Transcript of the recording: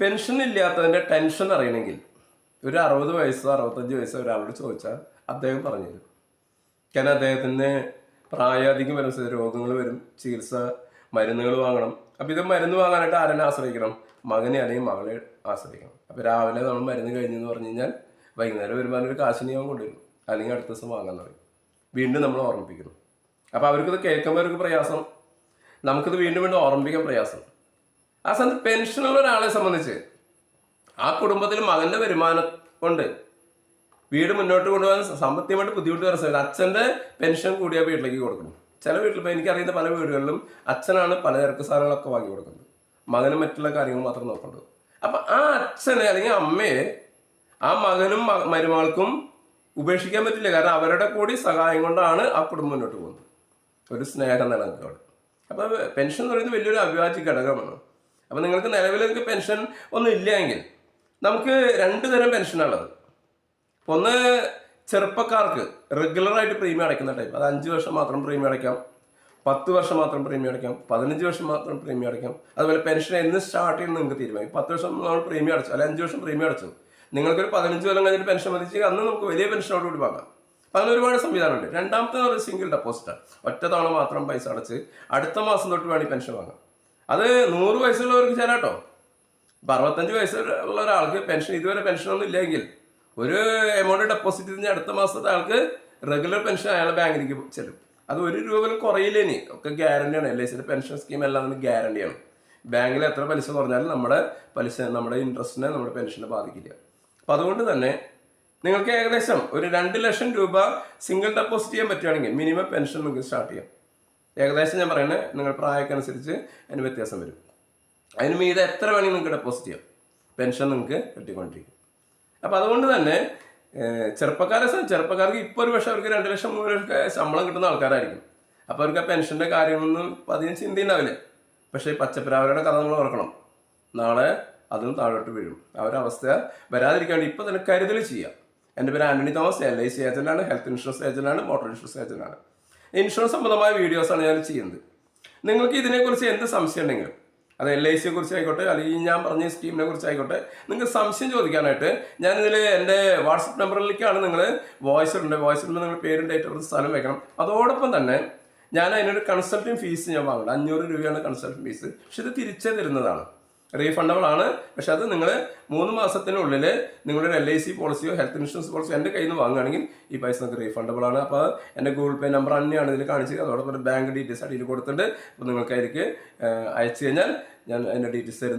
Pension ഇല്ലാത്തതിന്റെ tension അറിയണമെങ്കിൽ ഒരു അറുപത് വയസ്സോ അറുപത്തഞ്ച് വയസ്സോ ഒരാളോട് ചോദിച്ചാൽ അദ്ദേഹം പറഞ്ഞു തരും കാരണം അദ്ദേഹത്തിന് പ്രായാധികം വരും രോഗങ്ങൾ വരും ചികിത്സ മരുന്നുകൾ വാങ്ങണം. അപ്പോൾ ഇത് മരുന്ന് വാങ്ങാനായിട്ട് ആരെന്നെ ആശ്രയിക്കണം? മകനെ അല്ലെങ്കിൽ മകളെ ആശ്രയിക്കണം. അപ്പോൾ രാവിലെ നമ്മൾ മരുന്ന് കഴിഞ്ഞെന്ന് പറഞ്ഞു കഴിഞ്ഞാൽ വൈകുന്നേരം വരുമ്പോൾ ഒരു കാശിനി അവൻ കൊണ്ടുവരും. അല്ലെങ്കിൽ അടുത്ത ദിവസം വാങ്ങാൻ പറയും. വീണ്ടും നമ്മൾ ഓർമ്മിപ്പിക്കുന്നു. അപ്പോൾ അവർക്കിത് കേൾക്കുമ്പോൾ അവർക്ക് പ്രയാസം. നമുക്കിത് വീണ്ടും വീണ്ടും ഓർമ്മിപ്പിക്കാൻ പ്രയാസം. ആ സമയത്ത് പെൻഷനുള്ള ഒരാളെ സംബന്ധിച്ച് ആ കുടുംബത്തിൽ മകന്റെ വരുമാനം കൊണ്ട് വീട് മുന്നോട്ട് കൊണ്ടുപോകാൻ സാമ്പത്തികമായിട്ട് ബുദ്ധിമുട്ട് വരുന്ന സമയത്ത് അച്ഛന്റെ പെൻഷൻ കൂടിയ വീട്ടിലേക്ക് കൊടുക്കണം ചില വീട്ടിൽ ഇപ്പോൾ എനിക്കറിയുന്ന പല വീടുകളിലും അച്ഛനാണ് പലചരക്ക് സാധനങ്ങളൊക്കെ വാങ്ങി കൊടുക്കുന്നത്. മകനും മറ്റുള്ള കാര്യങ്ങൾ മാത്രം നോക്കേണ്ടത് അപ്പം ആ അച്ഛനെ അല്ലെങ്കിൽ അമ്മയെ ആ മകനും മരുമകൾക്കും ഉപേക്ഷിക്കാൻ പറ്റില്ല. കാരണം അവരുടെ കൂടി സഹായം കൊണ്ടാണ് ആ കുടുംബം മുന്നോട്ട് പോകുന്നത്. ഒരു സ്നേഹം നിലനിൽക്കുകയാണ് അപ്പോൾ പെൻഷൻ എന്ന് പറയുന്നത് വലിയൊരു അവിഭാജ്യ ഘടകമാണ്. അപ്പോൾ നിങ്ങൾക്ക് നിലവിൽ പെൻഷൻ ഒന്നും ഇല്ല എങ്കിൽ നമുക്ക് രണ്ട് തരം പെൻഷനാണുള്ളത് ഒന്ന് ചെറുപ്പക്കാർക്ക് റെഗുലറായിട്ട് പ്രീമിയം അടയ്ക്കുന്ന ടൈപ്പ് അത് അഞ്ച് വർഷം മാത്രം പ്രീമിയം അടയ്ക്കാം. പത്ത് വർഷം മാത്രം പ്രീമിയം അടയ്ക്കാം. പതിനഞ്ച് വർഷം മാത്രം പ്രീമിയം അടയ്ക്കാം. അതുപോലെ പെൻഷൻ എന്ന് സ്റ്റാർട്ട് ചെയ്യുന്നത് നിങ്ങൾക്ക് തീരുമാനിക്കും. പത്ത് വർഷം നമ്മൾ പ്രീമിയം അടച്ചു. അല്ലെങ്കിൽ അഞ്ച് വർഷം പ്രീമിയം അടച്ചു. നിങ്ങൾക്കൊരു പതിനഞ്ച് കൊല്ലം കഴിഞ്ഞിട്ട് പെൻഷൻ മതിച്ച് അന്ന് നമുക്ക് വലിയ പെൻഷനോട് കൂടി വാങ്ങാം. അപ്പം അങ്ങനെ ഒരുപാട് സംവിധാനമുണ്ട്. രണ്ടാമത്തെ സിംഗിൾ ഡെപ്പോസിറ്റാണ് ഒറ്റ തവണ മാത്രം പൈസ അടച്ച് അടുത്ത മാസം തൊട്ട് വേണമെങ്കിൽ പെൻഷൻ വാങ്ങാം അത് നൂറ് വയസ്സുള്ളവർക്ക് ചേരാട്ടോ. ഇപ്പം അറുപത്തഞ്ച് വയസ്സുള്ള ഒരാൾക്ക് പെൻഷൻ ഇതുവരെ പെൻഷനൊന്നും ഇല്ലെങ്കിൽ ഒരു എമൗണ്ട് ഡെപ്പോസിറ്റ് ചെയ്ത് അടുത്ത മാസത്തെ ആൾക്ക് റെഗുലർ പെൻഷൻ അയാളെ ബാങ്കിലേക്ക് ചെല്ലും. അത് ഒരു രൂപ പോലും കുറയില്ലേനി ഒക്കെ ഗ്യാരണ്ടിയാണ് എൽ ഐ സിയുടെ പെൻഷൻ സ്കീം എല്ലാം തന്നെ ഗ്യാരണ്ടിയാണ് ബാങ്കിൽ എത്ര പലിശ കുറഞ്ഞാലും നമ്മുടെ പലിശ നമ്മുടെ ഇൻട്രസ്റ്റിനെ നമ്മുടെ പെൻഷനെ ബാധിക്കില്ല. അപ്പം അതുകൊണ്ട് തന്നെ നിങ്ങൾക്ക് ഏകദേശം ഒരു രണ്ട് ലക്ഷം രൂപ സിംഗിൾ ഡെപ്പോസിറ്റ് ചെയ്യാൻ പറ്റുകയാണെങ്കിൽ മിനിമം പെൻഷൻ നിങ്ങൾക്ക് സ്റ്റാർട്ട് ചെയ്യാം. ഏകദേശം ഞാൻ പറയുന്നത് നിങ്ങൾ പ്രായക്കനുസരിച്ച് അതിന് വ്യത്യാസം വരും. അതിന് മീതെ എത്ര വേണമെങ്കിൽ നിങ്ങൾക്ക് ഡെപ്പോസിറ്റ് ചെയ്യാം. പെൻഷൻ നിങ്ങൾക്ക് കിട്ടിക്കൊണ്ടിരിക്കും. അപ്പോൾ അതുകൊണ്ട് തന്നെ ചെറുപ്പക്കാരെ ചെറുപ്പക്കാർക്ക് ഇപ്പോൾ ഒരു പക്ഷേ അവർക്ക് രണ്ട് ലക്ഷം മൂന്ന് ലക്ഷം ശമ്പളം കിട്ടുന്ന ആൾക്കാരായിരിക്കും. അപ്പോൾ അവർക്ക് ആ പെൻഷന്റെ കാര്യങ്ങളൊന്നും അധികം ചിന്തയുണ്ടാവില്ല. പക്ഷേ ഈ പച്ചപ്പിരാവരുടെ കഥ നമ്മൾ ഓർക്കണം. നാളെ അതും താഴോട്ട് വീഴും. അവരുടെ അവസ്ഥ വരാതിരിക്കാൻ വേണ്ടി ഇപ്പോൾ തന്നെ കരുതൽ ചെയ്യാം. എന്റെ പേര് Antony Thomas. L I C ഏജന്റാണ് health insurance ഏജന്റാണ് മോട്ടോർ ഇൻഷുറൻസ് ഏജന്റാണ് ഇൻഷുറൻസ് സംബന്ധമായ വീഡിയോസാണ് ഞാൻ ചെയ്യുന്നത്. നിങ്ങൾക്ക് ഇതിനെക്കുറിച്ച് എന്ത് സംശയം ഉണ്ടെങ്കിലും അത് എൽ ഐ സിയെ കുറിച്ച് ആയിക്കോട്ടെ അല്ലെങ്കിൽ ഞാൻ പറഞ്ഞ സ്കീമിനെ കുറിച്ച് ആയിക്കോട്ടെ നിങ്ങൾക്ക് സംശയം ചോദിക്കാനായിട്ട് ഞാൻ ഞാനിതിൽ എന്റെ വാട്സപ്പ് നമ്പറിലേക്കാണ് നിങ്ങൾ വോയിസ് ഉണ്ട് വോയിസ് ഇടുമ്പോൾ നിങ്ങൾ പേരും ഡേറ്റ് ഓഫ് സ്ഥലം വെക്കണം. അതോടൊപ്പം തന്നെ ഞാൻ അതിനൊരു കൺസൾട്ടിങ് ഫീസ് ഞാൻ വാങ്ങണം. അഞ്ഞൂറ് രൂപയാണ് കൺസൾട്ടിങ് ഫീസ് പക്ഷെ ഇത് തിരിച്ചേ തരുന്നതാണ്. റീഫണ്ടബിൾ ആണ്. പക്ഷെ അത് നിങ്ങൾ മൂന്ന് മാസത്തിനുള്ളിൽ നിങ്ങളുടെ എൽ ഐ സി പോളിസിയോ ഹെൽത്ത് ഇൻഷുറൻസ് പോളിസിയോ എന്റെ കയ്യിൽ നിന്ന് വാങ്ങുകയാണെങ്കിൽ ഈ പൈസ നിങ്ങൾക്ക് റീഫണ്ടബിൾ ആണ്. അപ്പോൾ എന്റെ ഗൂഗിൾ പേ നമ്പർ തന്നെയാണ് ഇതിൽ കാണിച്ചത്. അതോടൊപ്പം ബാങ്ക് ഡീറ്റെയിൽസ് അടിയിൽ കൊടുത്തിട്ട് അപ്പോൾ നിങ്ങൾക്ക് അതിലേക്ക് അയച്ചു കഴിഞ്ഞാൽ ഞാൻ അതിന്റെ ഡീറ്റെയിൽസ് തരുന്നു.